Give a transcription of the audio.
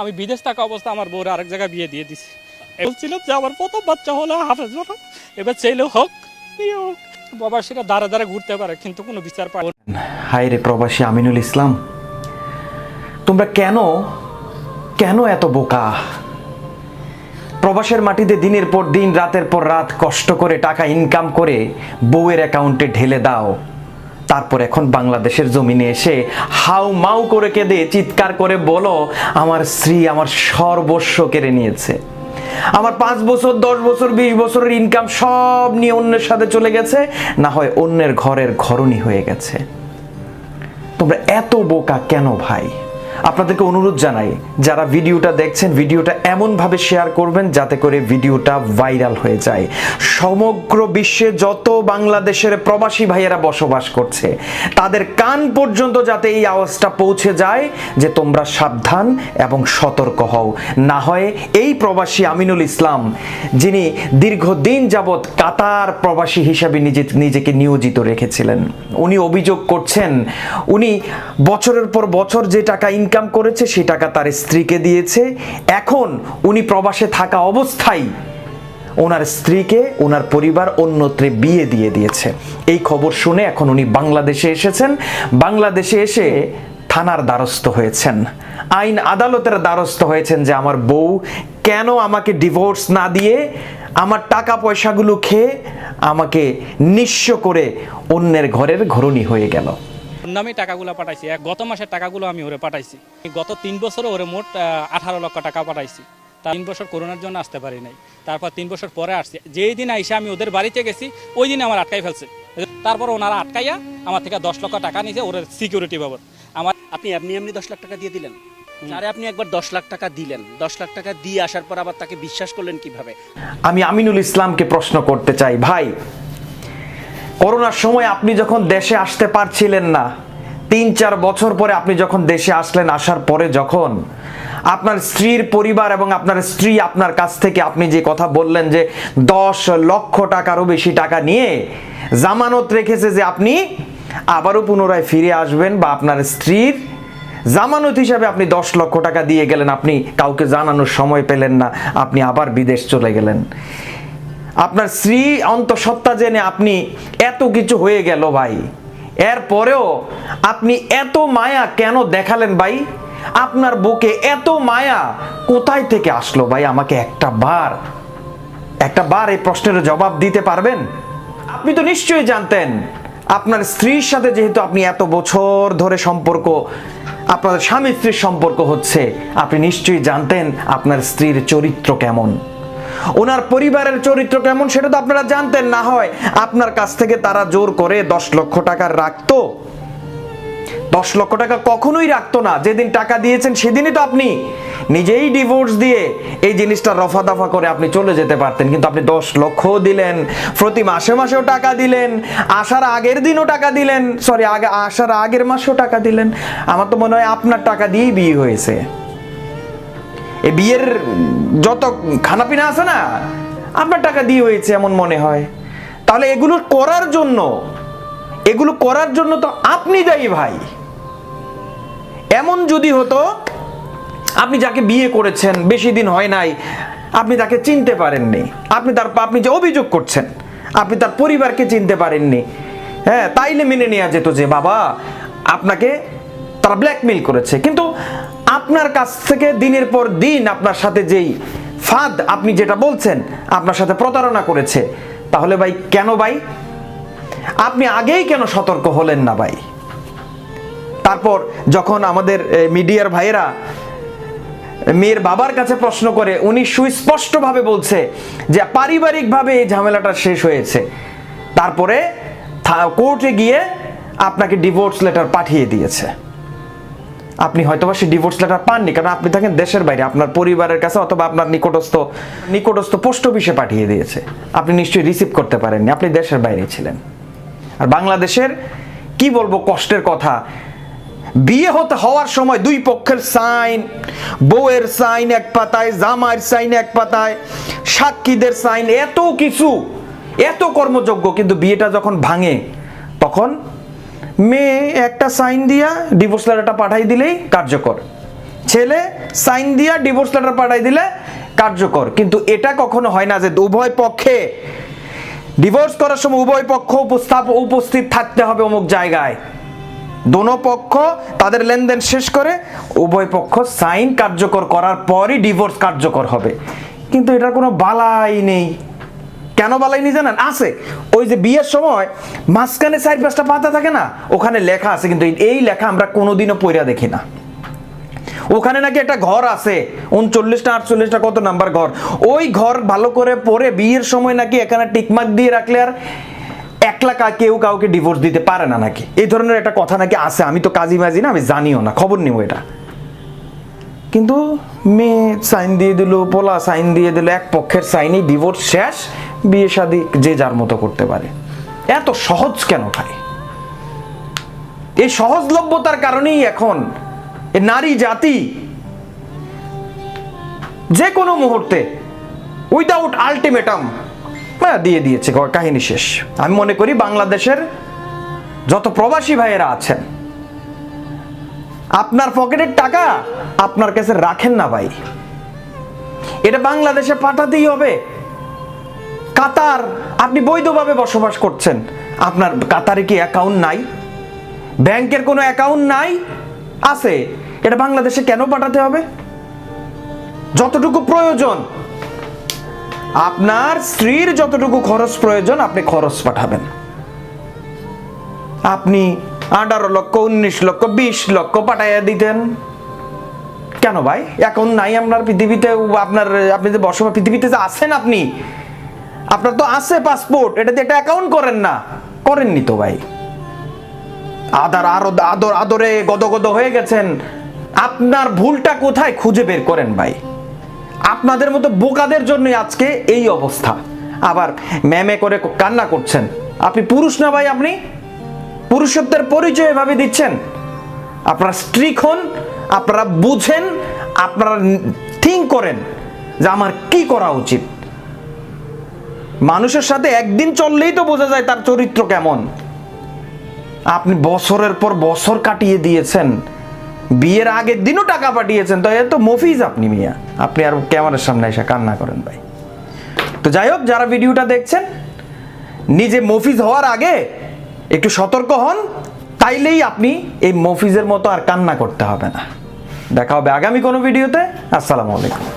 আমি বিদেশ থাকা অবস্থা আমার বউর আরেক জায়গায় বিয়ে দিয়ে দিছি। বলছিলাম যে আমার প্রথম বাচ্চা হলো হাফেজ বাবা। এবার ছেলে হোক হোক। বাবা সেটা দাঁড়া ঘুরতে পারে, কিন্তু কোনো বিচার পায়। হায় রে প্রবাসী আমিনুল ইসলাম, তোমরা কেন কেন এত বোকা? প্রবাসের মাটিতে দিনের পর দিন, রাতের পর রাত কষ্ট করে টাকা ইনকাম করে বউয়ের অ্যাকাউন্টে ঢেলে দাও। তারপর এখন বাংলাদেশের জমিনে এসে হাউ মাউ করে কেঁদে, চিৎকার করে বলো, আমার স্ত্রী আমার সর্বস্ব কেড়ে নিয়েছে। আমার পাঁচ বছর, দশ বছর, বিশ বছরের ইনকাম সব নিয়ে অন্যের সাথে চলে গেছে, না হয় অন্যের ঘরের ঘরণী হয়ে গেছে। তোমরা এত বোকা কেন ভাই? আপনাদেরকে অনুরোধ জানাই, যারা ভিডিওটা দেখছেন, ভিডিওটা এমনভাবে শেয়ার করবেন যাতে করে ভিডিওটা ভাইরাল হয়ে যায়। সমগ্র বিশ্বে যত বাংলাদেশের প্রবাসী ভাইয়েরা বসবাস করছে, তাদের কান পর্যন্ত যাতে এই আওয়াজটা পৌঁছে যায় যে তোমরা সাবধান এবং সতর্ক হও। না হয় এই প্রবাসী আমিনুল ইসলাম, যিনি দীর্ঘদিন যাবৎ কাতার প্রবাসী হিসাবে নিজে, নিজেকে নিয়োজিত রেখেছিলেন, উনি অভিযোগ করছেন, উনি বছরের পর বছর যে টাকা ইনকাম করেছে, সে টাকা তার স্ত্রীকে দিয়েছে। এখন উনি প্রবাসে থাকা অবস্থায় ওনার স্ত্রীকে, ওনার পরিবার অন্যত্রে বিয়ে দিয়ে দিয়েছে। এই খবর শুনে এখন উনি বাংলাদেশে এসেছেন। বাংলাদেশে এসে থানার দ্বারস্থ হয়েছেন। আইন আদালতের দ্বারস্থ হয়েছেন যে আমার বউ কেন আমাকে ডিভোর্স না দিয়ে আমার টাকা পয়সাগুলো খেয়ে আমাকে নিঃস্ব করে অন্যের ঘরের ঘরণী হয়ে গেল। নামে টাকাগুলো পাঠাইছি। গত মাসের টাকাগুলো আমি ওরে পাঠাইছি। গত তিন বছরে ওরে মোট আঠারো লক্ষ টাকা পাঠাইছি। তার তিন বছর করোনার জন্য আসতে পারি নাই। তারপর তিন বছর পরে আসছি। যেই দিন আইসে আমি ওদের বাড়িতে গেছি ওই দিন আমার আটকাই ফেলছে। তারপর ওনারা আটকাইয়া আমার থেকে দশ লক্ষ টাকা নিয়েছে ওর সিকিউরিটি বাবদ। আমার আপনি এমনি এমনি দশ লাখ টাকা দিয়ে দিলেন? আরে আপনি একবার দশ লাখ টাকা দিলেন। দশ লাখ টাকা দিয়ে আসার পর আবার তাকে বিশ্বাস করলেন কীভাবে? আমি আমিনুল ইসলামকে প্রশ্ন করতে চাই। ভাই করোনার সময় আপনি যখন দেশে আসতে পারছিলেন না তিন চার বছর পরে আপনি যখন দেশে আসলেন, আসার পরে যখন আপনার স্ত্রীর পরিবার এবং আপনার স্ত্রী আপনার কাছ থেকে আপনি যে কথা বললেন যে দশ লক্ষ টাকারও বেশি টাকা নিয়ে জামানত রেখেছে যে আপনি আবারও পুনরায় ফিরে আসবেন বা আপনার স্ত্রীর জামানত হিসাবে আপনি দশ লক্ষ টাকা দিয়ে গেলেন, আপনি কাউকে জানানোর সময় পেলেন না, আপনি আবার বিদেশ চলে গেলেন। আপনার স্ত্রী অন্তঃসত্ত্বা জেনে আপনি এত কিছু হয়ে গেল ভাই। এরপরেও আপনি এত মায়া কেন দেখালেন ভাই? আপনার বুকে এত মায়া কোথায় থেকে আসলো ভাই? আমাকে একটা বার একটা বার এই প্রশ্নের জবাব দিতে পারবেন? আপনি তো নিশ্চয়ই জানতেন, আপনার স্ত্রীর সাথে যেহেতু আপনি এত বছর ধরে সম্পর্ক, আপনার স্বামী স্ত্রীর সম্পর্ক হচ্ছে, আপনি নিশ্চয়ই জানতেন আপনার স্ত্রীর চরিত্র কেমন। ওনার পরিবারের চরিত্র কেমন সেটা তো আপনারা জানতেন। না হয় আপনার কাছ থেকে তারা জোর করে দশ লক্ষ টাকা রাখতো। দশ লক্ষ টাকা কখনোই রাখতো না। যেদিন টাকা দিয়েছেন সেদিনই তো আপনি নিজেই ডিভোর্স দিয়ে এই জিনিসটা রফা দফা করে আপনি চলে যেতে পারতেন। কিন্তু আপনি দশ লক্ষ দিলেন, প্রতি মাসে মাসেও টাকা দিলেন, আসার আগের দিনও টাকা দিলেন সরি আগে আসার আগের মাসেও টাকা দিলেন। আমার তো মনে হয় আপনার টাকা দিয়েই বিয়ে হয়েছে। এই বিয়ের যত খানাপিনা আছে না, আপনার টাকা দিয়ে হয়েছে এমন মনে হয়। তাহলে এগুলো করার জন্য, এগুলো করার জন্য তো আপনি দায়ী ভাই। এমন যদি হতো, আপনি যাকে বিয়ে করেছেন, বেশি দিন হয় নাই, আপনি তাকে চিনতে পারেননি। আপনি তার, আপনি যে অভিযোগ করছেন, আপনি তার পরিবারকে চিনতে পারেননি। হ্যাঁ তাইলে মেনে নেওয়া যেত যে, বাবা, আপনাকে তারা ব্ল্যাকমেল করেছে। কিন্তু আপনার কাছ থেকে দিনের পর দিন আপনার সাথে যেই ফাঁদ আপনি যেটা বলছেন, আপনার সাথে প্রতারণা করেছে। তাহলে ভাই, কেন ভাই? আপনি আগেই কেন সতর্ক হলেন না ভাই? তারপর যখন আমাদের মিডিয়ার ভাইয়েরা মেয়ের বাবার কাছে প্রশ্ন করে, উনি সুস্পষ্টভাবে বলছে যে, পারিবারিকভাবে এই ঝামেলাটা শেষ হয়েছে। তারপরে কোর্টে গিয়ে আপনাকে ডিভোর্স লেটার পাঠিয়ে দিয়েছে। আপনি হয়তোবা সেই ডিভোর্স লেটার পাননি, কারণ আপনি থাকেন দেশের বাইরে, আপনার পরিবারের কাছে অথবা আপনার নিকটস্থ নিকটস্থ পোস্ট অফিসে পাঠিয়ে দিয়েছে। আপনি নিশ্চয়ই রিসিভ করতে পারেননি, আপনি দেশের বাইরে ছিলেন। আর বাংলাদেশের, কি বলব কষ্টের কথা, বিয়ে হতে হওয়ার সময় দুই পক্ষের সাইন বউয়ের সাইন এক পাতায়, জামাইয়ের সাইন এক পাতায়, সাক্ষীদের সাইন এত কিছু, এত কর্মযোগ্য, কিন্তু বিয়েটা যখন ভাঙে, তখন মেয়ে একটা সাইন দিয়া ডিভোর্স লেটারটা পাঠাই দিলেই কার্যকর। ছেলে সাইন দিয়া ডিভোর্স লেটার পাঠাই দিলে কার্যকর। কিন্তু এটা কখনো হয় না যে উভয় পক্ষে ডিভোর্স করার সময় উভয় পক্ষ উপস্থাপ, উপস্থিত থাকতে হবে অমুক জায়গায়। দোনো পক্ষ তাদের লেনদেন শেষ করে উভয় পক্ষ সাইন কার্যকর করার পরই ডিভোর্স কার্যকর হবে। কিন্তু এটার কোনো বালাই নেই। কেন বালাই নেই জানেন? আছে। ওই যে বিয়ের সময় মাঝখানে চার পাঁচটা পাতা থাকে না, ওখানে লেখা আছে, কিন্তু এই লেখা আমরা কোনোদিনও পইরা দেখি না। ওখানে নাকি একটা ঘর আছে, উনচল্লিশটা, আটচল্লিশটা কত নাম্বার ঘর। ওই ঘর ভালো করে পরে বিয়ের সময় নাকি এখানে টিকমার্ক দিয়ে রাখলে আর একলা কা- কেউ কাউকে ডিভোর্স দিতে পারে না নাকি? এই ধরনের একটা কথা নাকি আছে, আমি তো কাজী মাজি না, আমি জানিও না, খবর নিব এটা। কিন্তু মেয়ে সাইন দিয়ে দিল, পোলা সাইন দিয়ে দিল, এক পক্ষের সাইনই ডিভোর্স শেষ বিয়ে শাদী যে যার মতো করতে পারে। এত সহজ কেন ভাই? এই সহজলভ্যতার কারণেই এখন নারী জাতি যে কোনো মুহূর্তে উইদাউট আলটিমেটাম দিয়ে দিয়েছে কাহিনী শেষ। আমি মনে করি বাংলাদেশের যত প্রবাসী ভাইয়েরা আছেন, আপনার পকেটের টাকা আপনার কাছে রাখেন না ভাই। এটা বাংলাদেশে পাঠাতেই হবে। কাতার, আপনি বৈধভাবে বসবাস করছেন। আপনার কাতারে কি অ্যাকাউন্ট নাই? ব্যাংকের কোনো অ্যাকাউন্ট নাই? আছে। এটা বাংলাদেশে কেন পাঠাতে হবে? যতটুকু প্রয়োজন। আপনার স্ত্রীর যতটুকু খরচ প্রয়োজন, আপনি খরচ পাঠাবেন। আপনি আঠারো লক্ষ, উনিশ লক্ষ, বিশ লক্ষ পাঠাইয়া দিতেন। কেন ভাই? এখন নাই আপনার পৃথিবীতে, আপনার, আপনি যে বসবাস, পৃথিবীতে যে আছেন আপনি আপনার তো আছে পাসপোর্ট এটাতে একটা অ্যাকাউন্ট করেন না। করেননি তো ভাই। আদার আরও আদর, আদরে গদগদ হয়ে গেছেন। আপনার ভুলটা কোথায় খুঁজে বের করেন ভাই? আপনাদের মতো বোকাদের জন্যই আজকে এই অবস্থা। আবার ম্যামে করে কান্না করছেন। আপনি পুরুষ না ভাই আপনি? পুরুষত্বের পরিচয় এভাবে দিচ্ছেন? আপনারা স্ট্রিক হন, আপনারা বুঝেন, আপনারা থিঙ্ক করেন যে আমার কি করা উচিত? মানুষের সাথে একদিন চললেই তো বোঝা যায় তার চরিত্র কেমন। আপনি বছরের পর বছর কাটিয়ে দিয়েছেন। বিয়ের আগের দিনও টাকা পাঠিয়েছেন। তো এ তো মফিজ আপনি, মিয়া। আপনি আর ক্যামেরার সামনে এসে কান্না করেন ভাই। তো যাই হোক, যারা ভিডিওটা দেখছেন, নিজে মফিজ হওয়ার আগে একটু সতর্ক হন, তাইলেই আপনি এই মফিজের মতো আর কান্না করতে হবে না। দেখা হবে আগামী কোনো ভিডিওতে। আসসালামু আলাইকুম।